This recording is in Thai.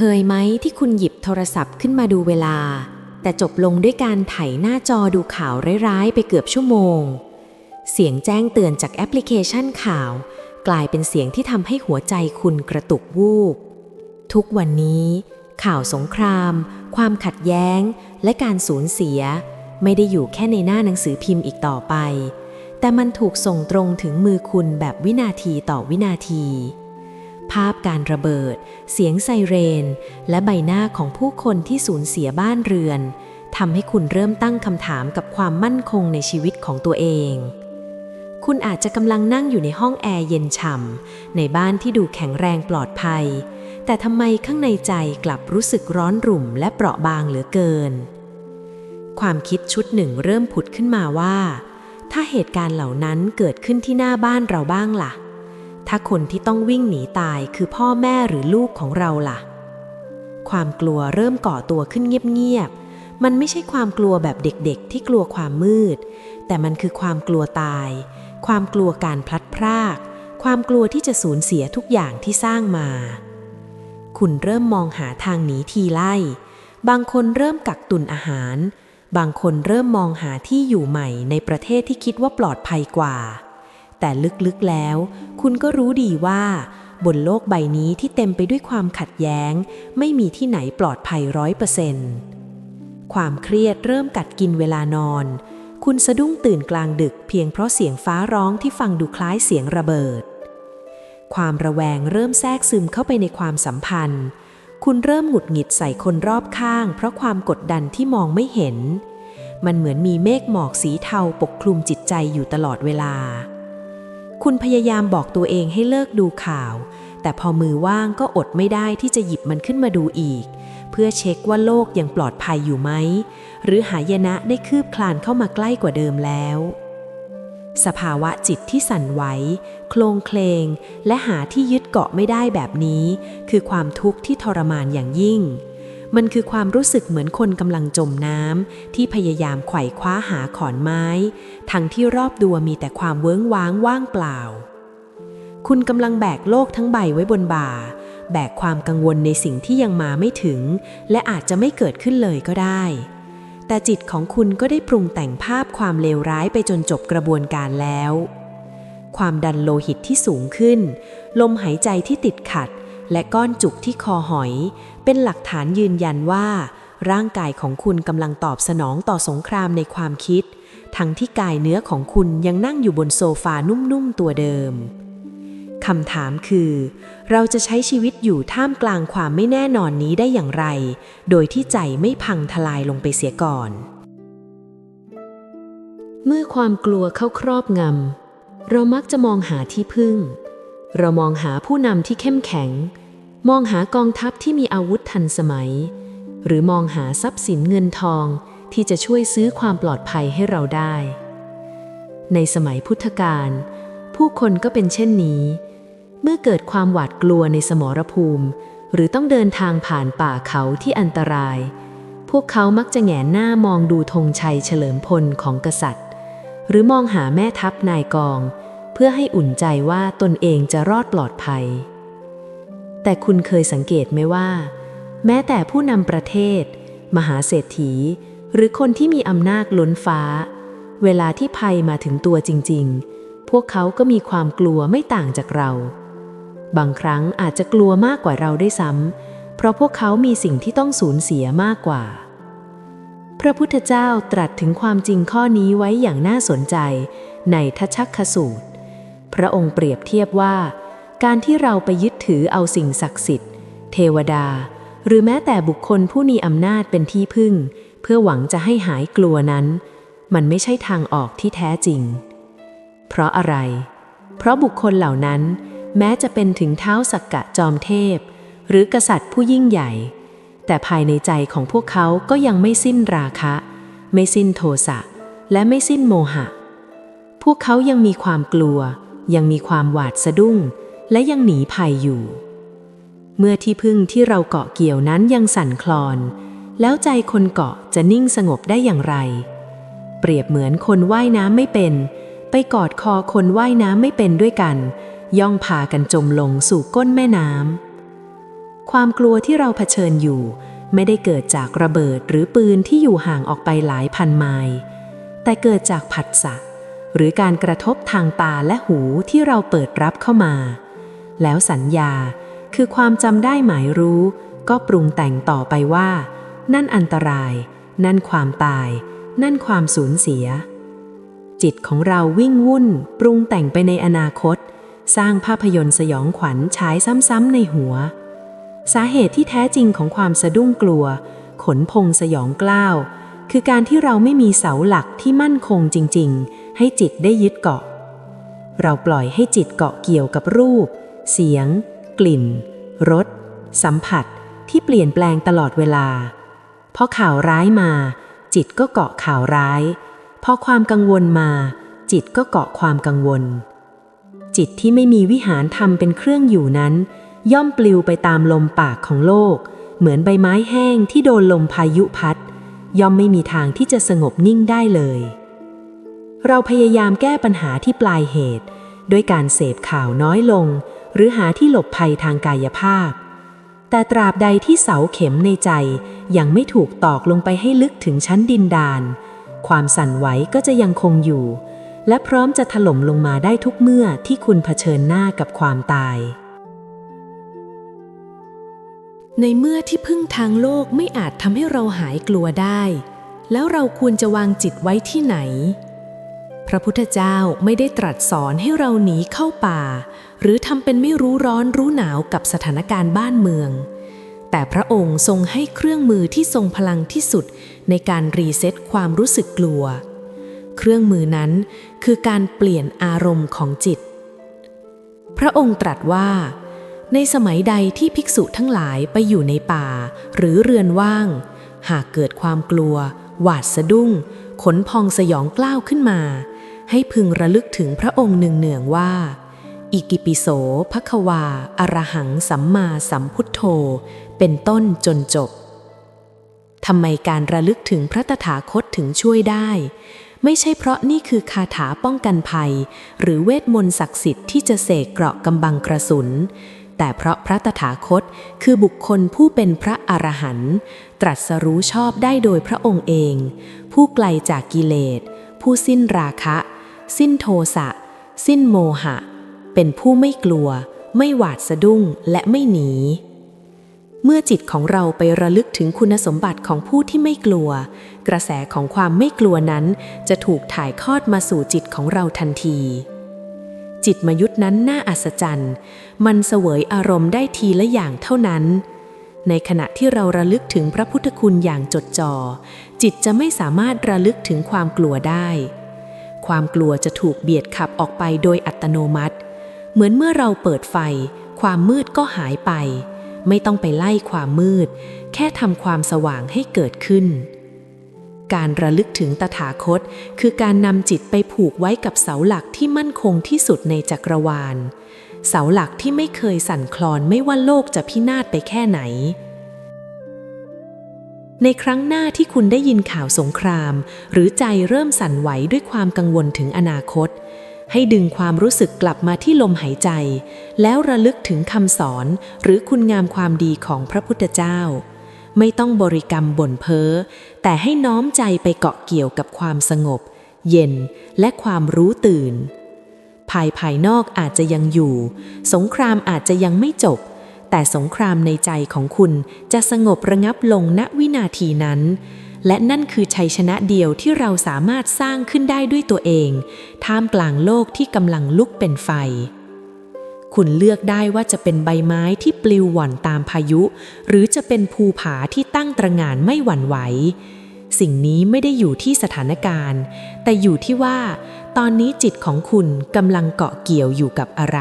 เคยไหมที่คุณหยิบโทรศัพท์ขึ้นมาดูเวลา แต่จบลงด้วยการไถหน้าจอดูข่าวร้ายๆ ไปเกือบชั่วโมง เสียงแจ้งเตือนจากแอปพลิเคชันข่าว กลายเป็นเสียงที่ทำให้หัวใจคุณกระตุกวูบ ทุกวันนี้ ข่าวสงคราม ความขัดแย้ง และการสูญเสีย ไม่ได้อยู่แค่ในหน้าหนังสือพิมพ์อีกต่อไป แต่มันถูกส่งตรงถึงมือคุณแบบวินาทีต่อวินาที ภาพการระเบิด เสียงไซเรน และใบหน้าของผู้คนที่สูญเสียบ้านเรือนทำให้คุณเริ่มตั้งคำถามกับความมั่นคงในชีวิตของตัวเอง คุณอาจจะกำลังนั่งอยู่ในห้องแอร์เย็นฉ่ำในบ้านที่ดูแข็งแรงปลอดภัย แต่ทำไมข้างในใจกลับรู้สึกร้อนรุ่มและเปราะบางเหลือเกิน ความคิดชุดหนึ่งเริ่มผุดขึ้นมาว่า ถ้าเหตุการณ์เหล่านั้นเกิดขึ้นที่หน้าบ้านเราบ้างล่ะ ถ้าคนที่ต้องวิ่งหนีตายคือพ่อแม่หรือลูกของเราล่ะ ความกลัวเริ่มก่อตัวขึ้นเงียบๆ มันไม่ใช่ความกลัวแบบเด็กๆ ที่กลัวความมืด แต่มันคือความกลัวตาย ความกลัวการพลัดพราก ความกลัวที่จะสูญเสียทุกอย่างที่สร้างมา คุณเริ่มมองหาทางหนีทีไล่ บางคนเริ่มกักตุนอาหาร บางคนเริ่มมองหาที่อยู่ใหม่ในประเทศที่คิดว่าปลอดภัยกว่า แต่ลึกๆแล้ว คุณก็รู้ดีว่า บนโลกใบนี้ที่เต็มไปด้วยความขัดแย้ง ไม่มีที่ไหนปลอดภัยร้อยเปอร์เซนต์ความเครียดเริ่มกัดกินเวลานอน คุณสะดุ้งตื่นกลางดึกเพียงเพราะเสียงฟ้าร้องที่ฟังดูคล้ายเสียงระเบิด ความระแวงเริ่มแทรกซึมเข้าไปในความสัมพันธ์ คุณเริ่มหงุดหงิดใส่คนรอบข้าง เพราะความกดดันที่มองไม่เห็น มันเหมือนมีเมฆหมอกสีเทาปกคลุมจิตใจอยู่ตลอดเวลา คุณพยายามบอกตัวเองให้เลิกดูข่าว แต่พอมือว่างก็อดไม่ได้ที่จะหยิบมันขึ้นมาดูอีก เพื่อเช็คว่าโลกยังปลอดภัยอยู่ไหม หรือหายนะได้คืบคลานเข้ามาใกล้กว่าเดิมแล้ว สภาวะจิตที่สั่นไหว โคลงเคลง และหาที่ยึดเกาะไม่ได้แบบนี้ คือความทุกข์ที่ทรมานอย่างยิ่ง มันคือความรู้สึกเหมือนคนกำลังจมน้ำที่พยายามไขว่คว้าหาขอนไม้ ทั้งที่รอบตัวมีแต่ความเวิ้งว้างว่างเปล่า คุณกำลังแบกโลกทั้งใบไว้บนบ่า แบกความกังวลในสิ่งที่ยังมาไม่ถึง และอาจจะไม่เกิดขึ้นเลยก็ได้ แต่จิตของคุณก็ได้ปรุงแต่งภาพความเลวร้ายไปจนจบกระบวนการแล้ว ความดันโลหิตที่สูงขึ้น ลมหายใจที่ติดขัด และก้อนจุกที่คอหอย เป็นหลักฐานยืนยันว่า ร่างกายของคุณกำลังตอบสนองต่อสงครามในความคิด ทั้งที่กายเนื้อของคุณยังนั่งอยู่บนโซฟานุ่มๆตัวเดิมคำถามคือ เราจะใช้ชีวิตอยู่ท่ามกลางความไม่แน่นอนนี้ได้อย่างไร โดยที่ใจไม่พังทลายลงไปเสียก่อน เมื่อความกลัวเข้าครอบงำเรามักจะมองหาที่พึ่ง เรามองหาผู้นำที่เข้มแข็ง มองหากองทัพที่มีอาวุธทันสมัย หรือมองหาทรัพย์สินเงินทองที่จะช่วยซื้อความปลอดภัยให้เราได้ ในสมัยพุทธกาลผู้คนก็เป็นเช่นนี้ เมื่อเกิดความหวาดกลัวในสมรภูมิ หรือต้องเดินทางผ่านป่าเขาที่อันตราย พวกเขามักจะแหงนหน้ามองดูธงชัยเฉลิมพลของกษัตริย์ หรือมองหาแม่ทัพนายกอง เพื่อให้อุ่นใจว่าตนเองจะรอดปลอดภัย แต่คุณเคยสังเกตไหมว่า แม้แต่ผู้นำประเทศ มหาเศรษฐี หรือคนที่มีอำนาจล้นฟ้า เวลาที่ภัยมาถึงตัวจริง ๆ พวกเขาก็มีความกลัวไม่ต่างจากเรา บางครั้งอาจจะกลัวมากกว่าเราได้วยซ้ำเพราะพวกเขามีสิ่งที่ต้องสูญเสียมากกว่า พระพุทธเจ้าตรัสถึงความจริงข้อนี้ไว้อย่างน่าสนใจในทัชชกสูตร พระองค์เปรียบเทียบว่า การที่เราไปยึดถือเอาสิ่งศักดิ์สิทธิ์ เทวดา หรือแม้แต่บุคคลผู้มีอำนาจเป็นที่พึ่ง เพื่อหวังจะให้หายกลัวนั้น มันไม่ใช่ทางออกที่แท้จริง เพราะอะไร เพราะบุคคลเหล่านั้น แม้จะเป็นถึงเท้าสักกะจอมเทพ หรือกษัตริย์ผู้ยิ่งใหญ่ แต่ภายในใจของพวกเขาก็ยังไม่สิ้นราคะ ไม่สิ้นโทสะและไม่สิ้นโมหะ พวกเขายังมีความกลัว ยังมีความหวาดสะดุ้ง และยังหนีภัยอยู่ เมื่อที่พึ่งที่เราเกาะเกี่ยวนั้นยังสั่นคลอน แล้วใจคนเกาะจะนิ่งสงบได้อย่างไร เปรียบเหมือนคนว่ายน้ำไม่เป็น ไปกอดคอคนว่ายน้ำไม่เป็นด้วยกัน ย่องพากันจมลงสู่ก้นแม่น้ำความกลัวที่เราเผชิญอยู่ไม่ได้เกิดจากระเบิดหรือปืนที่อยู่ห่างออกไปหลายพันไมล์แต่เกิดจากผัสสะหรือการกระทบทางตาและหูที่เราเปิดรับเข้ามา แล้วสัญญาคือความจำได้หมายรู้ ก็ปรุงแต่งต่อไปว่า นั่นอันตราย นั่นความตาย นั่นความสูญเสีย จิตของเราวิ่งวุ่น ปรุงแต่งไปในอนาคต สร้างภาพยนตร์สยองขวัญฉายซ้ำๆในหัว สาเหตุที่แท้จริงของความสะดุ้งกลัว ขนพงสยองกล้าวคือการที่เราไม่มีเสาหลักที่มั่นคงจริง ๆ ให้จิตได้ยึดเกาะ เราปล่อยให้จิตเกาะเกี่ยวกับรูป เสียง กลิ่น รส สัมผัสที่เปลี่ยนแปลงตลอดเวลา พอข่าวร้ายมา จิตก็เกาะข่าวร้าย พอความกังวลมา จิตก็เกาะความกังวล จิตที่ไม่มีวิหารธรรมเป็นเครื่องอยู่นั้น ย่อมปลิวไปตามลมปากของโลก เหมือนใบไม้แห้งที่โดนลมพายุพัด ย่อมไม่มีทางที่จะสงบนิ่งได้เลย เราพยายามแก้ปัญหาที่ปลายเหตุ ด้วยการเสพข่าวน้อยลง หรือหาที่หลบภัยทางกายภาพ แต่ตราบใดที่เสาเข็มในใจยังไม่ถูกตอกลงไปให้ลึกถึงชั้นดินดาน ความสั่นไหวก็จะยังคงอยู่ และพร้อมจะถล่มลงมาได้ทุกเมื่อที่คุณเผชิญหน้ากับความตาย ในเมื่อที่พึ่งทางโลกไม่อาจทำให้เราหายกลัวได้ แล้วเราควรจะวางจิตไว้ที่ไหน พระพุทธเจ้าไม่ได้ตรัสสอนให้เราหนีเข้าป่า หรือทำเป็นไม่รู้ร้อนรู้หนาวกับสถานการณ์บ้านเมือง แต่พระองค์ทรงให้เครื่องมือที่ทรงพลังที่สุดในการรีเซ็ตความรู้สึกกลัว เครื่องมือนั้นคือการเปลี่ยนอารมณ์ของจิต พระองค์ตรัสว่า ในสมัยใดที่ภิกษุทั้งหลายไปอยู่ในป่า หรือเรือนว่าง หากเกิดความกลัว หวาดสะดุ้ง ขนพองสยองกล้าวขึ้นมา ให้พึงระลึกถึงพระองค์หนึ่งเนืองว่า อิกิปิโสภควา อรหังสัมมาสัมพุทโธ เป็นต้นจนจบ ทำไมการระลึกถึงพระตถาคตถึงช่วยได้ ไม่ใช่เพราะนี่คือคาถาป้องกันภัย หรือเวทมนต์ศักดิ์สิทธิ์ที่จะเสกเกราะกำบังกระสุนแต่เพราะพระตถาคตคือบุคคลผู้เป็นพระอรหันต์ตรัสรู้ชอบได้โดยพระองค์เอง ผู้ไกลจากกิเลส ผู้สิ้นราคะ สิ้นโทสะ สิ้นโมหะ เป็นผู้ไม่กลัว ไม่หวาดสะดุ้งและไม่หนี เมื่อจิตของเราไประลึกถึงคุณสมบัติของผู้ที่ไม่กลัว กระแสของความไม่กลัวนั้น จะถูกถ่ายทอดมาสู่จิตของเราทันทีจิตมยุทธ์นั้นน่าอัศจรรย์ มันเสวยอารมณ์ได้ทีละอย่างเท่านั้น ในขณะที่เราระลึกถึงพระพุทธคุณอย่างจดจ่อ จิตจะไม่สามารถระลึกถึงความกลัวได้ ความกลัวจะถูกเบียดขับออกไปโดยอัตโนมัติ เหมือนเมื่อเราเปิดไฟ ความมืดก็หายไป ไม่ต้องไปไล่ความมืด แค่ทำความสว่างให้เกิดขึ้น การระลึกถึงตถาคต คือการนำจิตไปผูกไว้กับเสาหลักที่มั่นคงที่สุดในจักรวาล เสาหลักที่ไม่เคยสั่นคลอนไม่ว่าโลกจะพินาศไปแค่ไหน ในครั้งหน้าที่คุณได้ยินข่าวสงคราม หรือใจเริ่มสั่นไหวด้วยความกังวลถึงอนาคต ให้ดึงความรู้สึกกลับมาที่ลมหายใจ แล้วระลึกถึงคำสอนหรือคุณงามความดีของพระพุทธเจ้า ไม่ต้องบริกรรมบ่นเพ้อ แต่ให้น้อมใจไปเกาะเกี่ยวกับความสงบ เย็นและความรู้ตื่น ภายภายนอกอาจจะยังอยู่ สงครามอาจจะยังไม่จบ แต่สงครามในใจของคุณจะสงบระงับลงณวินาทีนั้น และนั่นคือชัยชนะเดียวที่เราสามารถสร้างขึ้นได้ด้วยตัวเอง ท่ามกลางโลกที่กำลังลุกเป็นไฟ คุณเลือกได้ว่าจะเป็นใบไม้ที่ปลิวหว่อนตามพายุ หรือจะเป็นภูผาที่ตั้งตระงานไม่หวั่นไหวสิ่งนี้ไม่ได้อยู่ที่สถานการณ์ แต่อยู่ที่ว่า ตอนนี้จิตของคุณกำลังเกาะเกี่ยวอยู่กับอะไร